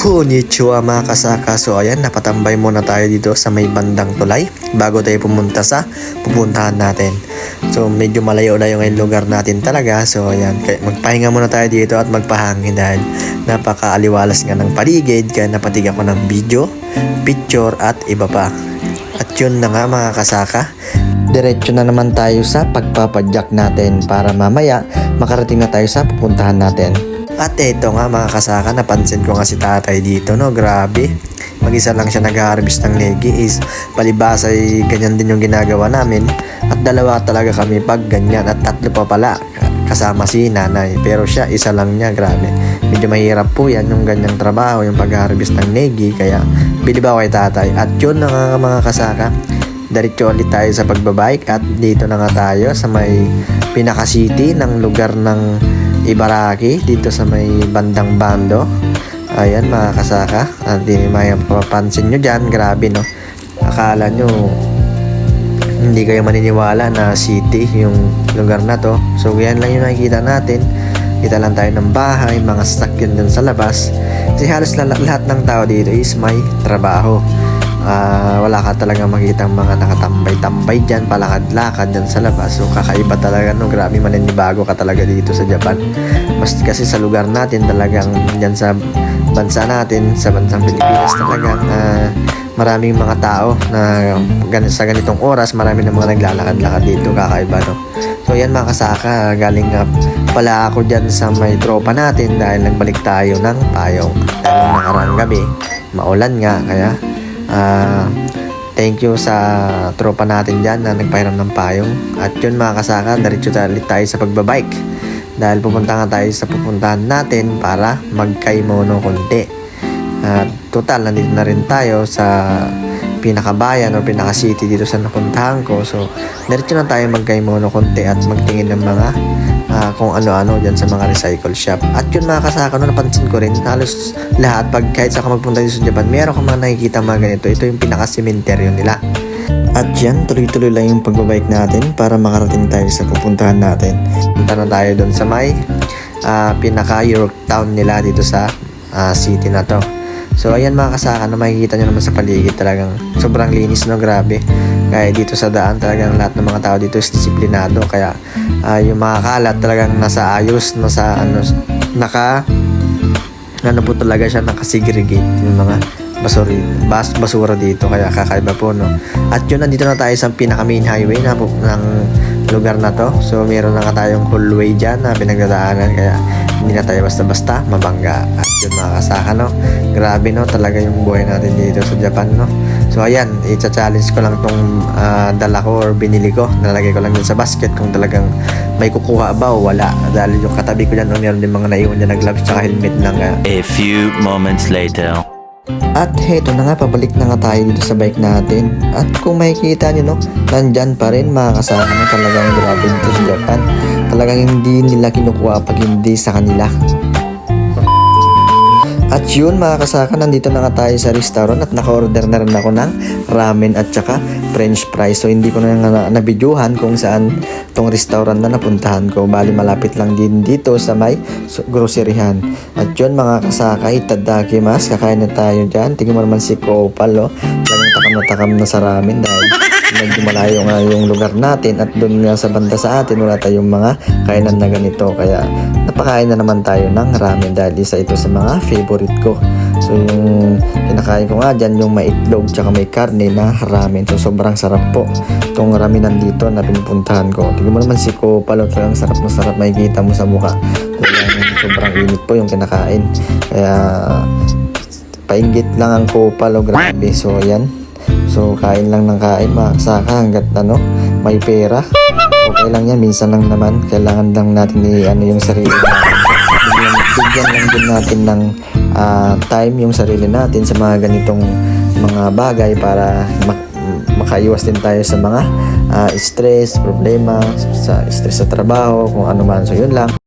Konnichiwa mga kasaka. So ayan, napatambay muna tayo dito sa may bandang tulay bago tayo pumunta sa pupuntahan natin. So medyo malayo-layo yung lugar natin talaga. So ayan, magpahinga muna tayo dito at magpahangin dahil napakaaliwalas nga ng paligid kaya napatig ako ng video, picture at iba pa. At yun na nga mga kasaka, Diretso na naman tayo sa pagpapadyak natin para mamaya makarating na tayo sa pupuntahan natin. At eto nga mga kasaka, napansin ko nga si tatay dito, no? Grabe. Mag-isa lang siya nag-harvest ng negi is palibasa ay ganyan din yung ginagawa namin. At dalawa talaga kami pag ganyan at tatlo pa pala kasama si nanay. Pero siya isa lang niya, grabe. Medyo mahirap po yan yung ganyang trabaho, yung pag-harvest ng negi. Kaya bilib ako kay tatay. At yun na nga mga kasaka, diretso ulit tayo sa pagbabike at dito na nga tayo sa may pinaka city ng lugar ng Ibaraki dito sa may bandang bando. Ayan mga kasaka. At di may mapapansin nyo dyan grabe no? Akala nyo hindi kayo maniniwala na city yung lugar na to. So yan lang yung nakikita natin. Kita lang tayo ng bahay mga sasakyan dun sa labas. Kasi halos lahat, ng tao dito is may trabaho Ah, wala ka talaga makita mga nakatambay-tambay dyan, palakad-lakad dyan sa labas. So, kakaiba talaga, no? Grabe maninibago ka talaga dito sa Japan. Mas kasi sa lugar natin, talagang dyan sa bansa natin, sa bansang Pilipinas talagang ah, maraming mga tao na sa ganitong oras, marami na mga naglalakad-lakad dito, kakaiba, no? So, yan mga kasaka, galing nga pala ako dyan sa may tropa natin dahil nagbalik tayo ng payong. Nung nakaraang gabi, maulan nga, kaya Ah, thank you sa tropa natin dyan na nagpahiram ng payong. At yun mga kasaka, diretso tayo sa pagbabike. Dahil pupunta nga tayo sa pupuntahan natin para magkaimono konti. At total, nandito na rin tayo sa pinakabayan o pinaka-city dito sa napuntahan ko. So, diretso na tayo magkaimono konti at magtingin ng mga ah, kung ano-ano dyan sa mga recycle shop. At yun mga kasaka, no, napansin ko rin, halos lahat, pag kahit sa magpunta dito sa Japan, meron ka mga nakikita mga ganito. Ito yung pinaka-cementerio nila. At yan, tuloy-tuloy lang yung pagbabike natin para makarating tayo sa pupuntahan natin. Punta na tayo doon sa may ah, pinaka-York Town nila dito sa ah, city na to. So ayan mga kasaka na makikita nyo naman sa paligid talagang sobrang linis no grabe. Kaya dito sa daan talagang lahat ng mga tao dito is disiplinado. Kaya ah, yung mga kalat talagang nasa ayos, nasa ano, naka ano po talaga siya nakasegregate yung mga basura, bas, basura dito. Kaya kakaiba po no. At yun nandito na tayo sa pinaka main highway na ng lugar na to. So meron na tayong hallway dyan na pinagdadaanan. Kaya hindi na tayo basta-basta mabangga. At yun mga kasaka no? Grabe no? Talaga yung buhay natin dito sa Japan no? So ayan i-challenge ko lang tong ah, dala ko or binili ko. Nalagay ko lang dun sa basket kung talagang may kukuha ba o wala. Dahil yung katabi ko dyan no, meron din mga naiwan dyan na gloves tsaka helmet lang ah. A few moments later. At heto na nga, pabalik na nga tayo dito sa bike natin. At kung makikita nyo, no, nandyan pa rin mga kasama na talagang grabe dito sa Japan. Talagang hindi nila kinukuha pag hindi sa kanila. At yun mga kasaka, nandito na nga tayo sa restaurant at naka-order na rin ako ng ramen at saka french fries. So hindi ko na nga na- nabidyohan kung saan tong restaurant na napuntahan ko. Bali malapit lang din dito sa may groceryhan. At yun mga kasaka, itadakimasu. Kakain na tayo dyan. Tingnan mo naman si Kopal, oh. Talagang takam na takam na sa ramen dahil medyo malayo nga yung lugar natin at doon nga sa banda sa atin wala tayong mga kainan na ganito. Kaya napakain na naman tayo ng ramen dahil isa ito sa mga favorite ko. So yung kinakain ko nga dyan yung may itlog tsaka may karne na ramen so sobrang sarap po itong ramen nandito na pinupuntahan ko. Tingnan mo naman si Kopal oh, talagang sarap na sarap makikita mo sa mukha. Talagang sobrang init po yung kinakain. Kaya painggit lang ang Kopal oh, grabe. So ayan So, kain lang ng kain mga kasaka hanggat ano, may pera. Okay lang yan, minsan lang naman. Kailangan lang natin i ano yung sarili natin. Bigyan, bigyan lang din natin ng ah, time yung sarili natin sa mga ganitong mga bagay para mak- makaiwas din tayo sa mga ah, stress, problema, sa stress sa trabaho, kung ano man. So, yun lang.